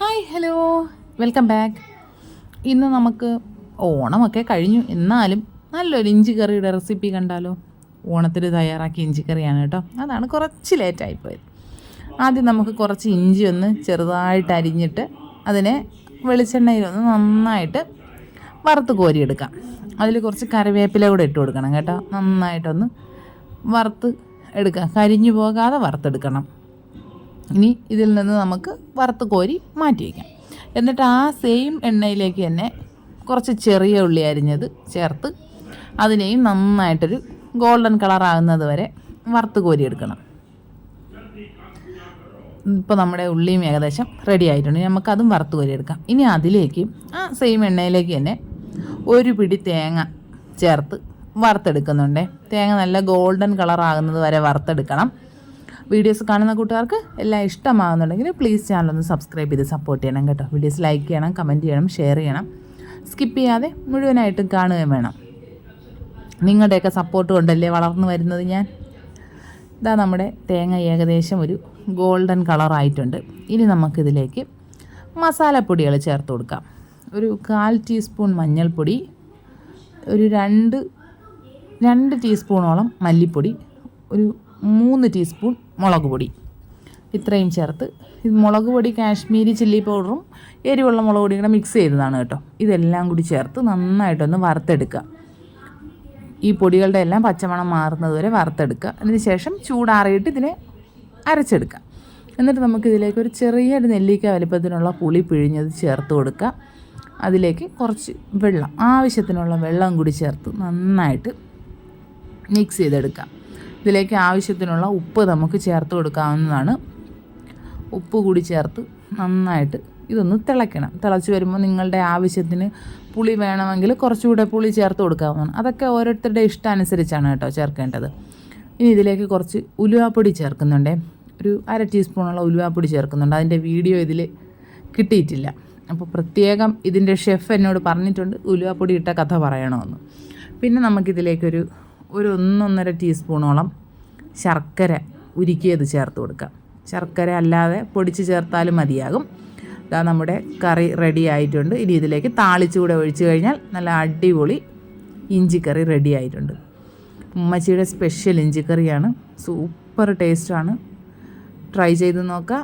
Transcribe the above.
Hi hello. Welcome back. ഇന്ന് നമുക്ക് ഓണമൊക്കെ കഴിഞ്ഞു. എന്നാലും നല്ലൊരു ഇഞ്ചി കറിയുടെ റെസിപ്പി കണ്ടാലോ? ഓണത്തിന് തയ്യാറാക്കിയ ഇഞ്ചി കറിയാണ് കേട്ടോ. അതാണ് കുറച്ച് ലേറ്റായിപ്പോയത് ആദ്യം നമുക്ക് കുറച്ച് ഇഞ്ചി ഒന്ന് ചെറുതായിട്ട് അരിഞ്ഞിട്ട് അതിനെ വെളിച്ചെണ്ണയിലൊന്ന് നന്നായിട്ട് വറുത്ത് കോരിയെടുക്കാം. അതിൽ കുറച്ച് കറിവേപ്പില കൂടെ ഇട്ട് കൊടുക്കണം കേട്ടോ. നന്നായിട്ടൊന്ന് വറുത്ത് എടുക്കാം. കരിഞ്ഞു പോകാതെ വറുത്തെടുക്കണം. ഇനി ഇതിൽ നിന്ന് നമുക്ക് വറുത്ത് കോരി മാറ്റി വയ്ക്കാം. എന്നിട്ട് ആ സെയിം എണ്ണയിലേക്ക് തന്നെ കുറച്ച് ചെറിയ ഉള്ളി അരിഞ്ഞത് ചേർത്ത് അതിനെയും നന്നായിട്ടൊരു ഗോൾഡൻ കളറാകുന്നത് വരെ വറുത്ത് കോരി എടുക്കണം. ഇപ്പോൾ നമ്മുടെ ഉള്ളിയും ഏകദേശം റെഡി ആയിട്ടുണ്ട്. നമുക്കതും വറുത്ത് കോരി എടുക്കാം. ഇനി അതിലേക്ക് ആ സെയിം എണ്ണയിലേക്ക് തന്നെ ഒരു പിടി തേങ്ങ ചേർത്ത് വറുത്തെടുക്കുന്നുണ്ട്. തേങ്ങ നല്ല ഗോൾഡൻ കളറാകുന്നത് വരെ വറുത്തെടുക്കണം. വീഡിയോസ് കാണുന്ന കൂട്ടുകാർക്ക് എല്ലാം ഇഷ്ടമാകുന്നുണ്ടെങ്കിൽ പ്ലീസ് ചാനലൊന്ന് സബ്സ്ക്രൈബ് ചെയ്ത് സപ്പോർട്ട് ചെയ്യണം കേട്ടോ. വീഡിയോസ് ലൈക്ക് ചെയ്യണം കമന്റ് ചെയ്യണം ഷെയർ ചെയ്യണം. സ്കിപ്പ് ചെയ്യാതെ മുഴുവനായിട്ടും കാണുകയും വേണം. നിങ്ങളുടെയൊക്കെ സപ്പോർട്ട് കൊണ്ടല്ലേ വളർന്നു വരുന്നത് ഞാൻ? ഇതാ നമ്മുടെ തേങ്ങ ഏകദേശം ഒരു ഗോൾഡൻ കളറായിട്ടുണ്ട് ഇനി നമുക്കിതിലേക്ക് മസാലപ്പൊടികൾ ചേർത്ത് കൊടുക്കാം. ഒരു കാൽ ടീസ്പൂൺ മഞ്ഞൾപ്പൊടി ഒരു രണ്ട് രണ്ട് ടീസ്പൂണോളം മല്ലിപ്പൊടി ഒരു മൂന്ന് ടീസ്പൂൺ മുളക് പൊടി. ഇത്രയും ചേർത്ത് ഇത് മുളക് പൊടി കാശ്മീരി ചില്ലി പൗഡറും എരിവുള്ള മുളക് പൊടിയും കൂടെ മിക്സ് ചെയ്തതാണ് കേട്ടോ. ഇതെല്ലാം കൂടി ചേർത്ത് നന്നായിട്ടൊന്ന് വറുത്തെടുക്കുക. ഈ പൊടികളുടെ എല്ലാം പച്ചമണം മാറുന്നത് വരെ വറുത്തെടുക്കുക. അതിന് ശേഷം ചൂടാറിയിട്ട് ഇതിനെ അരച്ചെടുക്കുക. എന്നിട്ട് നമുക്ക് ഇതിലേക്ക് ഒരു ചെറിയൊരു നെല്ലിക്ക വലിപ്പത്തിനുള്ള പുളി പിഴിഞ്ഞത് ചേർത്ത് കൊടുക്കുക. അതിലേക്ക് കുറച്ച് വെള്ളം ആവശ്യത്തിനുള്ള വെള്ളം കൂടി ചേർത്ത് നന്നായിട്ട് മിക്സ് ചെയ്തെടുക്കാം ഇതിലേക്ക് ആവശ്യത്തിനുള്ള ഉപ്പ് നമുക്ക് ചേർത്ത് കൊടുക്കാവുന്നതാണ്. ഉപ്പ് കൂടി ചേർത്ത് നന്നായിട്ട് ഇതൊന്ന് തിളയ്ക്കണം. തിളച്ച് വരുമ്പോൾ നിങ്ങളുടെ ആവശ്യത്തിന് പുളി വേണമെങ്കിൽ കുറച്ചുകൂടെ പുളി ചേർത്ത് കൊടുക്കാവുന്നതാണ്. അതൊക്കെ ഓരോരുത്തരുടെ ഇഷ്ടാനുസരിച്ചാണ് കേട്ടോ ചേർക്കേണ്ടത്. ഇനി ഇതിലേക്ക് കുറച്ച് ഉലുവാപ്പൊടി ചേർക്കുന്നുണ്ട്. ഒരു അര ടീസ്പൂണുള്ള ഉലുവാപ്പൊടി ചേർക്കുന്നുണ്ട്. അതിന്റെ വീഡിയോ ഇതിൽ കിട്ടിയിട്ടില്ല. അപ്പോൾ പ്രത്യേകം ഇതിന്റെ ഷെഫ് എന്നോട് പറഞ്ഞിട്ടുണ്ട് ഉലുവാപ്പൊടി ഇട്ട കഥ പറയണമെന്ന്. പിന്നെ നമുക്കിതിലേക്കൊരു ഒരു ഒന്നൊന്നര ടീസ്പൂണോളം ശർക്കര ഉരുക്കിയത് ചേർത്ത് കൊടുക്കാം ശർക്കര അല്ലാതെ പൊടിച്ച് ചേർത്താലും മതിയാകും. ഇതാ നമ്മുടെ കറി റെഡി ആയിട്ടുണ്ട്. ഇനി ഇതിലേക്ക് താളിച്ചുകൂടെ ഒഴിച്ചു കഴിഞ്ഞാൽ നല്ല അടിപൊളി ഇഞ്ചിക്കറി റെഡി ആയിട്ടുണ്ട്. ഉമ്മച്ചിയുടെ സ്പെഷ്യൽ ഇഞ്ചിക്കറിയാണ്. സൂപ്പർ ടേസ്റ്റാണ് ട്രൈ ചെയ്ത് നോക്കുക.